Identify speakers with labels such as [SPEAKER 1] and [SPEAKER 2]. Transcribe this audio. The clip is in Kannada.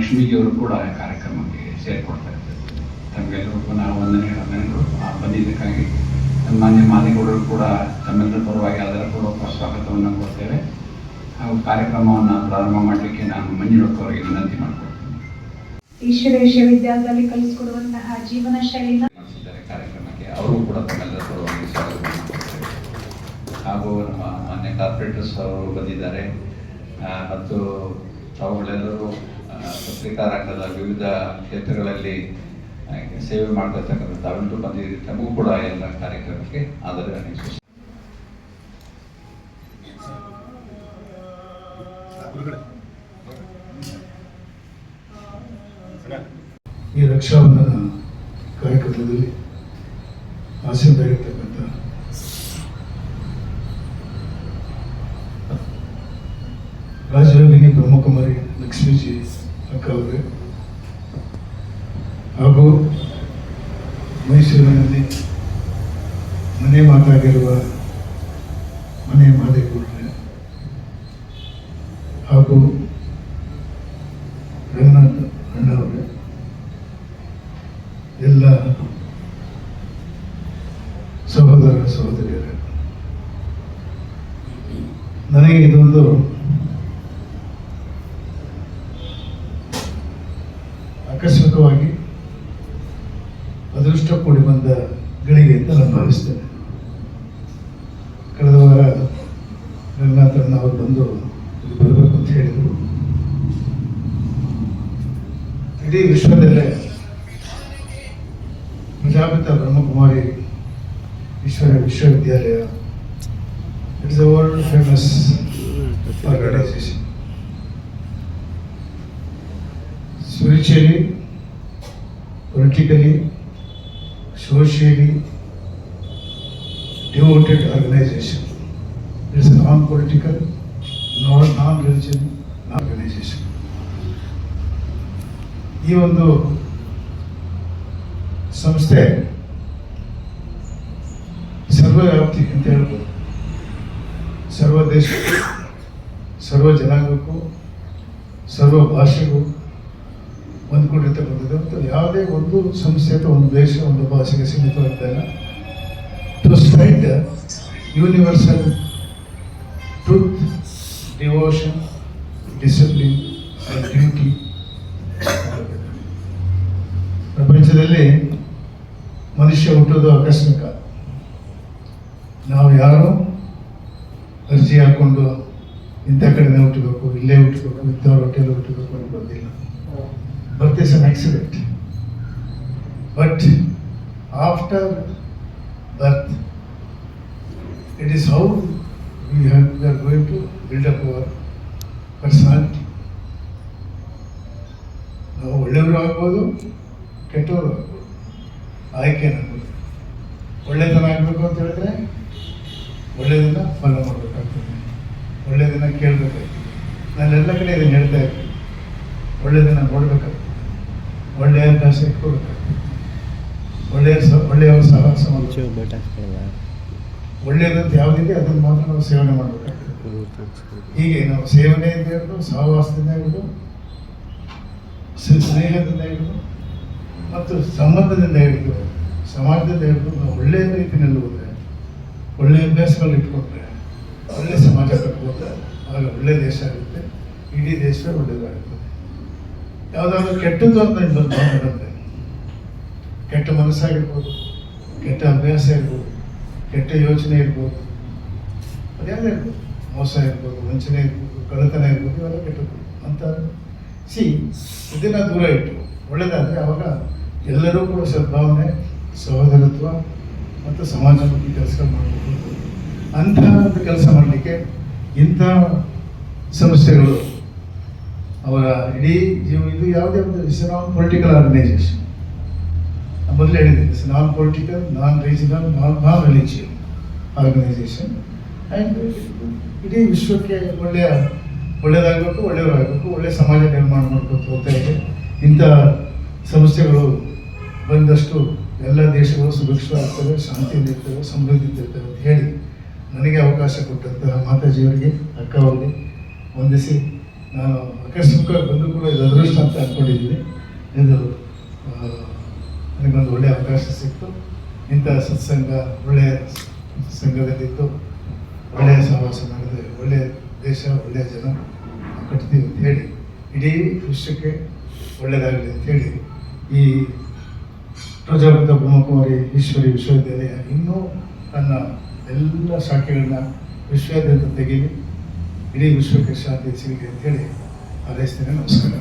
[SPEAKER 1] ಲಕ್ಷ್ಮೀಜಿಯವರು ಕೂಡ ಆ ಕಾರ್ಯಕ್ರಮಕ್ಕೆ ಸೇರಿಕೊಡ್ತಾ ಇದ್ದಾರೆ. ತಮಗೆಲ್ಲರಿಗೂ ನಾವು ವಂದನೆಗಳು ಆ ಬಂದಿದ್ದಕ್ಕಾಗಿ ಮಾನ್ಯ ಮಾದೇಗೌಡರು ಕೂಡ ತಮ್ಮೆಲ್ಲರ ಪರವಾಗಿ ಅದರ ಪೂರ್ವಕ ಸ್ವಾಗತವನ್ನು ಕೊಡ್ತೇವೆ. ಹಾಗೂ ಕಾರ್ಯಕ್ರಮವನ್ನು ಪ್ರಾರಂಭ ಮಾಡಲಿಕ್ಕೆ ನಾನು ಮಂಜುಳಕ್ಕವರಿಗೆ ವಿನಂತಿ ಮಾಡಿಕೊಡ್ತೇನೆ.
[SPEAKER 2] ಈಶ್ವರ ವಿಶ್ವವಿದ್ಯಾಲಯದಲ್ಲಿ ಕಲಿಸಿಕೊಡುವಂತಹ ಜೀವನ ಶೈಲಿನ
[SPEAKER 1] ಕಾರ್ಯಕ್ರಮಕ್ಕೆ ಅವರು ಕೂಡ ತಮ್ಮೆಲ್ಲರ ಪರವಾಗಿ ಸ್ವಾಗತವನ್ನು ಕೊಡ್ತೇವೆ. ಹಾಗೂ ನಮ್ಮ ಮಾನ್ಯ ಕಾರ್ಪೊರೇಟರ್ಸ್ ಅವರು ಬಂದಿದ್ದಾರೆ. ಮತ್ತು ತಾವುಗಳೆಲ್ಲರೂ ಪತ್ರಿಕಾ ರಂಗದ ವಿವಿಧ ಕ್ಷೇತ್ರಗಳಲ್ಲಿ ಸೇವೆ ಮಾಡ್ತಕ್ಕಂಥ ತಾವೆಲ್ಲರೂ ಬಂದಿದ್ದೀರಿ, ತಮಗೂ ಕೂಡ ಎಲ್ಲ ಕಾರ್ಯಕ್ರಮಕ್ಕೆ ಆದರೆ
[SPEAKER 3] ಈ ರಕ್ಷಾಬಂಧನ ಕಾರ್ಯಕ್ರಮದಲ್ಲಿ ಆಸೀನರಾಗಿರ್ತಕ್ಕಂಥ ರಾಜಯೋಗಿನಿ ಬ್ರಹ್ಮಕುಮಾರಿ ಲಕ್ಷ್ಮೀಜಿ ಅಕ್ಕ ಅವರೇ ಹಾಗೂ ಮೈಸೂರಿನಲ್ಲಿ ಮನೆ ಮಾತಾಗಿರುವ ಮನೆ ಮಾದೇಗೌಡರೇ ಹಾಗೂ ರಂಗನಾಥ್ ಅಣ್ಣವರೇ, ಎಲ್ಲ ಸಹೋದರ ಸಹೋದರಿಯರೇ, ನನಗೆ ಇದೊಂದು ಆಕಸ್ಮಿಕವಾಗಿ ಅದೃಷ್ಟ ಕೂಡಿ ಬಂದ ಗಳಿಗೆ ಅಂತ ನಾನು ಭಾವಿಸ್ತೇನೆ. ಕಳೆದ ವಾರ ರಂಗನಾಥರನ್ನ ಅವರು ಬಂದು ಬರಬೇಕು ಅಂತ ಹೇಳಿದರು. ಇಡೀ ವಿಶ್ವದಲ್ಲೇ Prajapita Brahmakumari Ishwara Vishwavidyalaya it's a world famous organisation spiritually Politically socially devoted organization. It's a non-political, non non-religion organization. ಈ ಒಂದು ಸಂಸ್ಥೆ ಸರ್ವವ್ಯಾಪ್ತಿ ಅಂತ ಹೇಳ್ಬೋದು ಸರ್ವ ದೇಶಕ್ಕೂ ಸರ್ವ ಜನಾಂಗಕ್ಕೂ ಸರ್ವ ಭಾಷೆಗೂ ಹೊಂದ್ಕೊಂಡಿರ್ತಕ್ಕಂಥದ್ದು ಮತ್ತು ಯಾವುದೇ ಒಂದು ಸಂಸ್ಥೆ ಅಥವಾ ಒಂದು ದೇಶ, ಒಂದು ಭಾಷೆಗೆ ಸೀಮಿತವಾಗ್ತಾ ಇಲ್ಲ. To spread universal truth devotion discipline and duty ಪ್ರಪಂಚದಲ್ಲಿ ಮನುಷ್ಯ ಹುಟ್ಟೋದು ಆಕಸ್ಮಿಕ. ನಾವು ಯಾರು? ಅರ್ಜಿ ಹಾಕ್ಕೊಂಡು ಇಂಥ ಕಡೆನೇ ಹುಟ್ಟಬೇಕು, ಇಲ್ಲೇ ಹುಟ್ಟಬೇಕು, ಇಂಥವ್ರ ಹೊಟ್ಟೆಯಲ್ಲಿ ಹುಟ್ಟಬೇಕು ಅಂತ birth is an accident. But after birth, it is how we, have, we are going to build up our personality. ನಾವು ಒಳ್ಳೆಯವರು ಆಗ್ಬೋದು ಕೆಟ್ಟವರು ಆಗ್ಬೋದು. ಆಯ್ಕೆ ಆಗ್ಬೋದು ಒಳ್ಳೆಯದನ್ನ ಆಗಬೇಕು ಅಂತ ಹೇಳಿದ್ರೆ ಒಳ್ಳೆಯದನ್ನ ಫಾಲೋ ಮಾಡಬೇಕಾಗ್ತದೆ. ಒಳ್ಳೆಯದನ್ನ ಕೇಳಬೇಕಾಗ್ತದೆ. ನಾನು ಎಲ್ಲ ಕಡೆ ಇದನ್ನು ಹೇಳ್ತಾ ಇರ್ತೀನಿ ಒಳ್ಳೆಯದನ್ನ ನೋಡ್ಬೇಕಾಗ್ತದೆ. ಒಳ್ಳೆಯ ಅಭ್ಯಾಸ ಇಟ್ಕೋಬೇಕಾಗ್ತದೆ ಒಳ್ಳೆಯ ಒಳ್ಳೆಯವ್ರ ಮಾಡಬೇಕು. ಒಳ್ಳೆಯದಂತ ಯಾವುದಿದೆ ಅದನ್ನು ಮಾತ್ರ ನಾವು ಸೇವನೆ ಮಾಡಬೇಕಾಗ್ತದೆ ಹೀಗೆ ನಾವು ಸೇವನೆಯಿಂದ ಹಿಡಿದು ಸಹವಾಸದಿಂದ ಹಿಡಿದು ಸ್ನೇಹದಿಂದ ಹಿಡಿದು ಮತ್ತು ಸಂಬಂಧದಿಂದ ಹಿಡಿದು ಸಮಾಜದಿಂದ ಹಿಡಿದು ನಾವು ಒಳ್ಳೆಯ ರೀತಿಯಲ್ಲಿ ಹೋದರೆ ಒಳ್ಳೆಯ ಅಭ್ಯಾಸಗಳು ಇಟ್ಕೊಂಡ್ರೆ ಒಳ್ಳೆಯ ಸಮಾಜ ಕಟ್ಕೊಂಡ್ರೆ ಆಗ ಒಳ್ಳೆಯ ದೇಶ ಆಗುತ್ತೆ ಇಡೀ ದೇಶ ಒಳ್ಳೆಯದಾಗುತ್ತೆ ಯಾವುದಾದ್ರೂ ಕೆಟ್ಟದ್ದು ಅಂತ ಬಂದು ಬರುತ್ತೆ ಕೆಟ್ಟ ಮನಸ್ಸಾಗಿರ್ಬೋದು, ಕೆಟ್ಟ ಅಭ್ಯಾಸ ಇರ್ಬೋದು, ಕೆಟ್ಟ ಯೋಚನೆ ಇರ್ಬೋದು. ಅದ್ಯಾವುದೇ ಇರ್ಬೋದು. ಮೋಸ ಇರ್ಬೋದು, ವಂಚನೆ ಇರ್ಬೋದು, ಕಳ್ಳತನ ಇರ್ಬೋದು, ಇವೆಲ್ಲ ಕೆಟ್ಟದ್ದು. ಅಂತ ಸಿ, ಇದನ್ನ ದೂರ ಇಟ್ಟು ಒಳ್ಳೆಯದಾದರೆ ಅವಾಗ ಎಲ್ಲರೂ ಕೂಡ ಸದ್ಭಾವನೆ, ಸಹೋದರತ್ವ ಮತ್ತು ಸಮಾಜಮುಖಿ ಕೆಲಸ ಮಾಡಬೇಕು ಅಂತಹ ಕೆಲಸ ಮಾಡಲಿಕ್ಕೆ ಇಂಥ ಸಂಸ್ಥೆಗಳು ಅವರ ಇಡೀ ಜೀವ ಇದು ಯಾವುದೇ ಒಂದು ಇಸ್ ನಾನ್ ಪೊಲಿಟಿಕಲ್ ಆರ್ಗನೈಸೇಷನ್ ಮೊದಲು ಹೇಳಿದೆ it's non political non regional non non religion organisation and ಇಡೀ ವಿಶ್ವಕ್ಕೆ ಒಳ್ಳೆಯ ಒಳ್ಳೆಯದಾಗಬೇಕು ಒಳ್ಳೆಯವರಾಗಬೇಕು, ಒಳ್ಳೆಯ ಸಮಾಜ ನಿರ್ಮಾಣ ಮಾಡ್ಕೊತ ಹೋಗ್ತಾ ಇದೆ ಇಂಥ ಸಂಸ್ಥೆಗಳು ಬಂದಷ್ಟು ಎಲ್ಲ ದೇಶಗಳು ಸುಭಿಕ್ಷವಾಗ್ತವೆ ಶಾಂತಿಯಿಂದ ಇರ್ತವೆ ಸಮೃದ್ಧಿಯಿಂದ ಇರ್ತವೆ ಅಂತ ಹೇಳಿ ನನಗೆ ಅವಕಾಶ ಕೊಟ್ಟಂತಹ ಮಾತಾಜಿಯವರಿಗೆ ಅಕ್ಕ ಅವರಿಗೆ ವಂದಿಸಿ ನಾನು ಆಕಸ್ಮಿಕವಾಗಿ ಬಂದು ಕೂಡ ಇದು ಅದೃಷ್ಟ ಅಂತ ಅಂದ್ಕೊಂಡಿದ್ದೀನಿ ಇದು ನನಗೊಂದು ಒಳ್ಳೆಯ ಅವಕಾಶ ಸಿಕ್ತು. ಇಂಥ ಸತ್ಸಂಗ ಒಳ್ಳೆಯ ಸಂಘದಲ್ಲಿದ್ದು ಒಳ್ಳೆಯ ಸಹವಾಸ ಮಾಡಿದೆ. ಒಳ್ಳೆಯ ದೇಶ ಒಳ್ಳೆಯ ಜನ ಕಟ್ತೀವಿ ಅಂತ ಹೇಳಿ, ಇಡೀ ವಿಶ್ವಕ್ಕೆ ಒಳ್ಳೆಯದಾಗಲಿ ಅಂತ ಹೇಳಿ, ಈ ಪ್ರಜಾಪಿತ ಬ್ರಹ್ಮಕುಮಾರಿ ಈಶ್ವರಿ ವಿಶ್ವವಿದ್ಯಾಲಯ ಇನ್ನೂ ತನ್ನ ಎಲ್ಲ ಶಾಖೆಗಳನ್ನ ವಿಶ್ವಾದ್ಯಂತ ತೆಗೀಲಿ. ಇಡೀ ವಿಶ್ವಕ್ಕೆ ಶಾಂತಿ ಸಿಗಲಿ ಅಂತೇಳಿ ಹಾರೈಸ್ತೇನೆ ನಮಸ್ಕಾರ